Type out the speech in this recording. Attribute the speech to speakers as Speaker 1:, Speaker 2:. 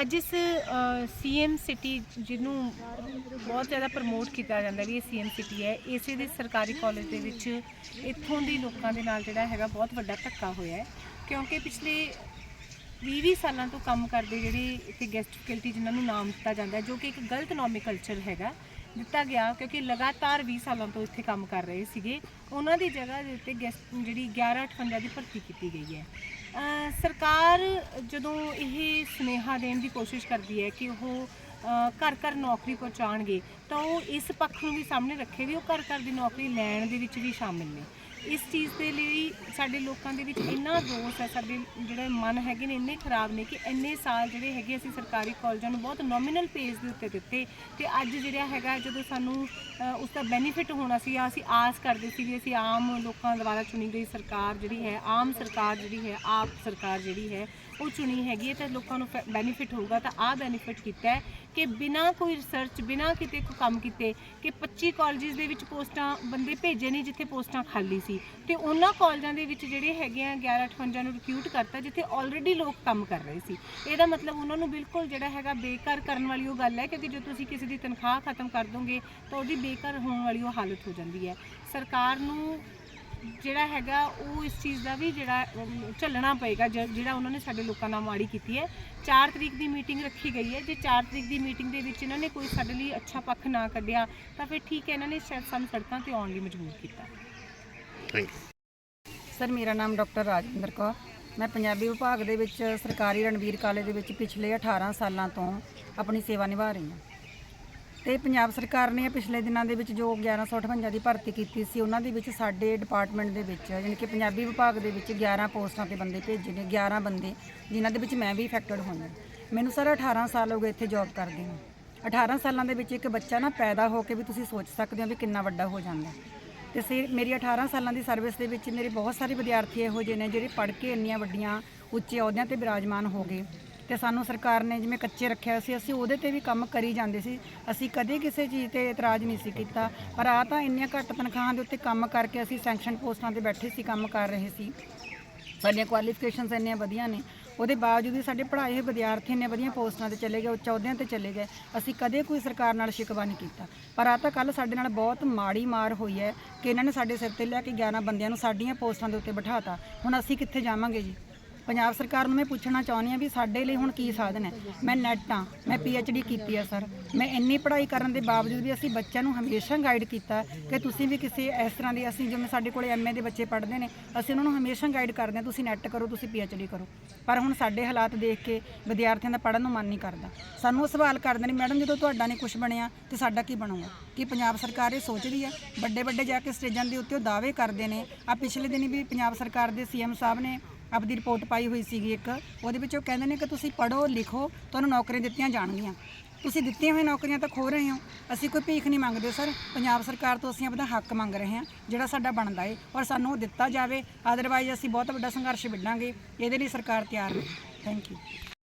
Speaker 1: ਅੱਜ ਇਸ CM city ਜਿਹਨੂੰ ਬਹੁਤ ਜ਼ਿਆਦਾ ਪ੍ਰਮੋਟ ਕੀਤਾ ਜਾਂਦਾ ਵੀ ਇਹ ਸੀਐਮ ਸਿਟੀ ਹੈ, ਇਸੇ ਦੇ ਸਰਕਾਰੀ ਕਾਲਜ ਦੇ ਵਿੱਚ ਇੱਥੋਂ ਦੀ ਲੋਕਾਂ ਦੇ ਨਾਲ ਜਿਹੜਾ ਹੈਗਾ ਬਹੁਤ ਵੱਡਾ ਧੱਕਾ ਹੋਇਆ ਹੈ, ਕਿਉਂਕਿ ਪਿਛਲੇ 20 ਸਾਲਾਂ ਤੋਂ ਕੰਮ ਕਰਦੇ ਜਿਹੜੇ ਇੱਥੇ ਗੈਸਟ ਫੈਕਲਟੀ ਜਿਨ੍ਹਾਂ ਨੂੰ ਨਾਮ ਦਿੱਤਾ ਜਾਂਦਾ ਜੋ ਕਿ ਇੱਕ ਗਲਤ ਨੋਮੀਕਲਚਰ ਹੈਗਾ ਦਿੱਤਾ ਗਿਆ ਕਿਉਂਕਿ ਲਗਾਤਾਰ 20 ਸਾਲਾਂ ਤੋਂ ਇੱਥੇ ਕੰਮ ਕਰ ਰਹੇ ਸੀਗੇ। ਉਹਨਾਂ ਦੀ ਜਗ੍ਹਾ ਦੇ ਉੱਤੇ ਗੈਸਟ ਜਿਹੜੀ 1158 ਦੀ ਭਰਤੀ ਕੀਤੀ ਗਈ ਹੈ। ਸਰਕਾਰ ਜਦੋਂ ਇਹ ਸੁਨੇਹਾ ਦੇਣ ਦੀ ਕੋਸ਼ਿਸ਼ ਕਰਦੀ ਹੈ ਕਿ ਉਹ ਘਰ ਘਰ ਨੌਕਰੀ ਪਹੁੰਚਾਉਣਗੇ, ਤਾਂ ਉਹ ਇਸ ਪੱਖ ਨੂੰ ਵੀ ਸਾਹਮਣੇ ਰੱਖੇ ਵੀ ਉਹ ਘਰ ਘਰ ਦੀ ਨੌਕਰੀ ਲੈਣ ਦੇ ਵਿੱਚ ਵੀ ਸ਼ਾਮਿਲ ਨੇ। ਇਸ ਚੀਜ਼ ਦੇ ਲਈ ਸਾਡੇ ਲੋਕਾਂ ਦੇ ਵਿੱਚ ਇੰਨਾ ਰੋਸ ਹੈ ਸਾਡੇ ਜਿਹੜੇ ਮਨ ਹੈਗੇ ਨੇ ਇੰਨੇ ਖਰਾਬ ਨੇ ਕਿ ਇੰਨੇ ਸਾਲ ਜਿਹੜੇ ਹੈਗੇ ਅਸੀਂ ਸਰਕਾਰੀ ਕਾਲਜਾਂ ਨੂੰ ਬਹੁਤ ਨੋਮੀਨਲ ਪੇਜ ਦੇ ਉੱਤੇ ਦਿੱਤੇ ਤੇ ਅੱਜ ਜਿਹੜਾ ਹੈਗਾ ਜਦੋਂ ਸਾਨੂੰ ਅ, ਉਸ ਦਾ ਬੈਨੀਫਿਟ ਹੋਣਾ ਸੀ ਅਸੀਂ ਆਸ ਕਰਦੇ ਸੀ ਵੀ ਅਸੀਂ ਆਮ ਲੋਕਾਂ ਦੁਆਰਾ ਚੁਣੀ ਗਈ ਸਰਕਾਰ ਜਿਹੜੀ ਹੈ ਆਮ ਸਰਕਾਰ ਜਿਹੜੀ ਹੈ ਆਪ ਸਰਕਾਰ ਜਿਹੜੀ ਹੈ ਉਹ ਚੁਣੀ ਹੈਗੀ ਹੈ ਤੇ ਲੋਕਾਂ ਨੂੰ ਬੈਨੀਫਿਟ ਹੋਊਗਾ ਤਾਂ ਆਹ ਬੈਨੀਫਿਟ ਕੀਤਾ ਹੈ ਕਿ ਬਿਨਾਂ ਕੋਈ ਰਿਸਰਚ ਬਿਨਾਂ ਕਿਤੇ ਕੋਈ ਕੰਮ ਕੀਤੇ ਕਿ 25 ਕਾਲਜਸ ਦੇ ਵਿੱਚ ਪੋਸਟਾਂ ਬੰਦੇ ਭੇਜੇ ਨਹੀਂ ਜਿੱਥੇ ਪੋਸਟਾਂ ਖਾਲੀ ਸੀ ਤੇ ਉਹਨਾਂ ਕਾਲਜਾਂ ਦੇ ਵਿੱਚ ਜਿਹੜੇ ਹੈਗੇ ਆ 1158 ਨੂੰ ਰਿਕਿਊਟ ਕਰਤਾ ਜਿੱਥੇ ਆਲਰੇਡੀ ਲੋਕ ਕੰਮ ਕਰ ਰਹੇ ਸੀ। ਇਹਦਾ ਮਤਲਬ ਉਹਨਾਂ ਨੂੰ ਬਿਲਕੁਲ ਜਿਹੜਾ ਹੈਗਾ ਬੇਕਾਰ ਕਰਨ ਵਾਲੀ ਉਹ ਗੱਲ ਹੈ ਕਿਉਂਕਿ ਜੇ ਤੁਸੀਂ ਕਿਸੇ ਦੀ ਤਨਖਾਹ ਖਤਮ ਕਰ ਦੋਗੇ ਤਾਂ ਉਹਦੀ ਬੇਕਾਰ ਹੋਣ ਵਾਲੀ ਉਹ ਹਾਲਤ ਹੋ ਜਾਂਦੀ ਹੈ। ਸਰਕਾਰ ਨੂੰ ਜਿਹੜਾ ਹੈਗਾ ਉਹ ਇਸ ਚੀਜ਼ ਦਾ ਵੀ ਜਿਹੜਾ ਝੱਲਣਾ ਪਏਗਾ ਜ- ਜਿਹੜਾ ਉਹਨਾਂ ਨੇ ਸਾਡੇ ਲੋਕਾਂ ਨਾਲ ਮਾੜੀ ਕੀਤੀ ਹੈ। 4 ਤਰੀਕ ਦੀ ਮੀਟਿੰਗ ਰੱਖੀ ਗਈ ਹੈ। ਜੇ 4 ਤਰੀਕ ਦੀ ਮੀਟਿੰਗ ਦੇ ਵਿੱਚ ਇਹਨਾਂ ਨੇ ਕੋਈ ਸਾਡੇ ਲਈ ਅੱਛਾ ਪੱਖ ਨਾ ਕੱਢਿਆ ਤਾਂ ਫਿਰ ਠੀਕ ਹੈ ਇਹਨਾਂ ਨੇ ਸ਼ਾਇਦ ਸਾਨੂੰ ਸੜਕਾਂ ਤੇ ਆਉਣ ਲਈ ਮਜਬੂਰ ਕੀਤਾ।
Speaker 2: ਥੈਂਕ ਯੂ
Speaker 3: ਸਰ ਮੇਰਾ ਨਾਮ ਡਾਕਟਰ ਰਾਜਿੰਦਰ ਕੌਰ। ਮੈਂ ਪੰਜਾਬੀ ਵਿਭਾਗ ਦੇ ਵਿੱਚ ਸਰਕਾਰੀ ਰਣਵੀਰ ਕਾਲਜ ਦੇ ਵਿੱਚ ਪਿਛਲੇ 18 ਸਾਲਾਂ ਤੋਂ ਆਪਣੀ ਸੇਵਾ ਨਿਭਾ ਰਹੀ ਹਾਂ। ਤੇ ਪੰਜਾਬ ਸਰਕਾਰ ਨੇ ਪਿਛਲੇ ਦਿਨਾਂ ਦੇ ਵਿੱਚ ਜੋ 1158 ਦੀ ਭਰਤੀ ਕੀਤੀ ਸੀ, ਉਹਨਾਂ ਦੇ ਵਿੱਚ ਸਾਡੇ ਡਿਪਾਰਟਮੈਂਟ ਦੇ ਵਿੱਚ, ਯਾਨੀ ਕਿ ਪੰਜਾਬੀ ਵਿਭਾਗ ਦੇ ਵਿੱਚ 11 ਪੋਸਟਾਂ ਤੇ ਬੰਦੇ ਭੇਜੇ ਨੇ 11 ਬੰਦੇ, ਜਿਨ੍ਹਾਂ ਦੇ ਵਿੱਚ ਮੈਂ ਵੀ ਇਫੈਕਟਡ ਹੋਈ ਹਾਂ। ਮੈਨੂੰ ਸਰ 18 ਸਾਲ ਹੋ ਗਏ ਇੱਥੇ ਜੌਬ ਕਰਦੇ ਨੂੰ। 18 ਸਾਲਾਂ ਦੇ ਵਿੱਚ ਇੱਕ ਬੱਚਾ ਨਾ ਪੈਦਾ ਹੋ ਕੇ ਵੀ ਤੁਸੀਂ ਸੋਚ ਸਕਦੇ ਹੋ ਵੀ ਕਿੰਨਾ ਵੱਡਾ ਹੋ ਜਾਂਦਾ। ਤੇ ਸੇ, ਮੇਰੀ 18 ਸਾਲਾਂ ਦੀ ਸਰਵਿਸ ਦੇ ਵਿੱਚ ਮੇਰੇ ਬਹੁਤ ਸਾਰੇ ਵਿਦਿਆਰਥੀ ਇਹੋ ਜਿਹੇ ਨੇ ਜਿਹੜੇ ਪੜ੍ਹ ਕੇ ਇੰਨੀਆਂ ਵੱਡੀਆਂ ਉੱਚੇ ਅਹੁਦਿਆਂ ਤੇ ਬਿਰਾਜਮਾਨ ਹੋ ਗਏ। ਤੇ ਸਾਨੂੰ ਸਰਕਾਰ ਨੇ ਜਿਵੇਂ ਕੱਚੇ ਰੱਖਿਆ ਸੀ, ਅਸੀਂ ਉਹਦੇ ਤੇ ਵੀ ਕੰਮ ਕਰੀ ਜਾਂਦੇ ਸੀ। ਅਸੀਂ ਕਦੇ ਕਿਸੇ ਚੀਜ਼ ਤੇ ਇਤਰਾਜ਼ ਨਹੀਂ ਸੀ ਕੀਤਾ। ਪਰ ਆ ਤਾਂ ਇੰਨੀਆਂ ਘੱਟ ਤਨਖਾਹਾਂ ਦੇ ਉੱਤੇ ਕੰਮ ਕਰਕੇ ਅਸੀਂ ਸੈਂਕਸ਼ਨ ਪੋਸਟਾਂ ਤੇ ਬੈਠੇ ਸੀ, ਕੰਮ ਕਰ ਰਹੇ ਸੀ। ਸਾਡੀਆਂ ਕੁਆਲੀਫਿਕੇਸ਼ਨਸ ਇੰਨੀਆਂ ਵਧੀਆ ਨੇ। ਉਹਦੇ ਬਾਵਜੂਦ ਵੀ ਸਾਡੇ ਪੜ੍ਹਾਏ ਹੋਏ ਵਿਦਿਆਰਥੀ ਨੇ ਵਧੀਆ ਪੋਸਟਾਂ ਤੇ ਚਲੇ ਗਏ ਉੱਚ ਅਹੁਦਿਆਂ ਤੇ ਚਲੇ ਗਏ। ਅਸੀਂ ਕਦੇ ਕੋਈ ਸਰਕਾਰ ਨਾਲ ਸ਼ਿਕਵਾ ਨਹੀਂ ਕੀਤਾ। ਪਰ ਆ ਤਾਂ ਕੱਲ ਸਾਡੇ ਨਾਲ ਬਹੁਤ ਮਾੜੀ ਮਾਰ ਹੋਈ ਹੈ ਕਿ ਇਹਨਾਂ ਨੇ ਸਾਡੇ ਸਿਰ ਤੇ ਲਿਆ ਕੇ 11 ਬੰਦਿਆਂ ਨੂੰ ਸਾਡੀਆਂ ਪੋਸਟਾਂ ਦੇ ਉੱਤੇ ਬਿਠਾਤਾ। ਹੁਣ ਅਸੀਂ ਕਿੱਥੇ ਜਾਵਾਂਗੇ ਜੀ? ਪੰਜਾਬ ਸਰਕਾਰ ਨੂੰ ਮੈਂ ਪੁੱਛਣਾ ਚਾਹੁੰਦੀ ਹਾਂ ਵੀ ਸਾਡੇ ਲਈ ਹੁਣ ਕੀ ਸਾਧਨ ਹੈ? ਮੈਂ ਨੈਟ ਹਾਂ, ਮੈਂ ਡੀ ਕੀਤੀ ਆ ਸਰ ਮੈਂ ਇੰਨੀ ਪੜ੍ਹਾਈ ਕਰਨ ਦੇ ਬਾਵਜੂਦ ਵੀ ਅਸੀਂ ਬੱਚਿਆਂ ਨੂੰ ਹਮੇਸ਼ਾ ਗਾਈਡ ਕੀਤਾ ਕਿ ਤੁਸੀਂ ਵੀ ਕਿਸੇ ਇਸ ਤਰ੍ਹਾਂ ਦੀ ਅਸੀਂ ਜਿਵੇਂ ਸਾਡੇ ਕੋਲੇ ਐਮਏ ਦੇ ਬੱਚੇ ਪੜ੍ਹਦੇ ਨੇ, ਅਸੀਂ ਉਹਨਾਂ ਨੂੰ ਹਮੇਸ਼ਾ ਗਾਈਡ ਕਰਦੇ ਹਾਂ, ਤੁਸੀਂ ਨੈਟ ਕਰੋ, ਤੁਸੀਂ ਡੀ ਕਰੋ। ਪਰ ਹੁਣ ਸਾਡੇ ਹਾਲਾਤ ਦੇਖ ਕੇ ਵਿਦਿਆਰਥੀਆਂ ਦਾ ਪੜ੍ਹਨ ਨੂੰ ਮਨ ਨਹੀਂ ਕਰਦਾ। ਸਾਨੂੰ ਉਹ ਸਵਾਲ ਕਰਦੇ ਨੇ, ਮੈਡਮ, ਜਦੋਂ ਤੁਹਾਡਾ ਨਹੀਂ ਕੁਝ ਬਣਿਆ, ਤੇ ਸਾਡਾ ਕੀ ਬਣੂਗਾ? ਕੀ ਪੰਜਾਬ ਸਰਕਾਰ ਇਹ ਸੋਚਦੀ ਹੈ? ਵੱਡੇ ਵੱਡੇ ਜਾ ਕੇ ਸਟੇਜਾਂ ਦੇ ਉੱਤੇ ਉਹ ਦਾਅਵੇ ਕਰਦੇ ਨੇ। ਆ ਪਿਛਲੇ ਦਿਨੀ ਵੀ ਪੰਜਾਬ ਸਰਕਾਰ ਦੇ ਸੀਐਮ ਸਾਹਿਬ ਨੇ ਆਪਦੀ ਰਿਪੋਰਟ ਪਾਈ ਹੋਈ ਸੀਗੀ ਇੱਕ, ਉਹਦੇ ਵਿੱਚ ਉਹ ਕਹਿੰਦੇ ਨੇ ਕਿ ਤੁਸੀਂ ਪੜ੍ਹੋ, ਲਿਖੋ, ਤੁਹਾਨੂੰ ਨੌਕਰੀਆਂ ਦਿੱਤੀਆਂ ਜਾਣਗੀਆਂ। ਤੁਸੀਂ ਦਿੱਤੀਆਂ ਹੋਈਆਂ ਨੌਕਰੀਆਂ ਤਾਂ ਖੋ ਰਹੇ ਹੋ। ਅਸੀਂ ਕੋਈ ਭੀਖ ਨਹੀਂ ਮੰਗਦੇ, ਸਰ। ਪੰਜਾਬ ਸਰਕਾਰ ਤੋਂ ਅਸੀਂ ਆਪਦਾ ਹੱਕ ਮੰਗ ਰਹੇ ਹਾਂ, ਜਿਹੜਾ ਸਾਡਾ ਬਣਦਾ ਏ, ਔਰ ਸਾਨੂੰ ਉਹ ਦਿੱਤਾ ਜਾਵੇ। ਅਦਰਵਾਈਜ਼ ਅਸੀਂ ਬਹੁਤ ਵੱਡਾ ਸੰਘਰਸ਼ ਵਿੱਢਾਂਗੇ। ਇਹਦੇ ਲਈ ਸਰਕਾਰ ਤਿਆਰ ਹੈ ਥੈਂਕ ਯੂ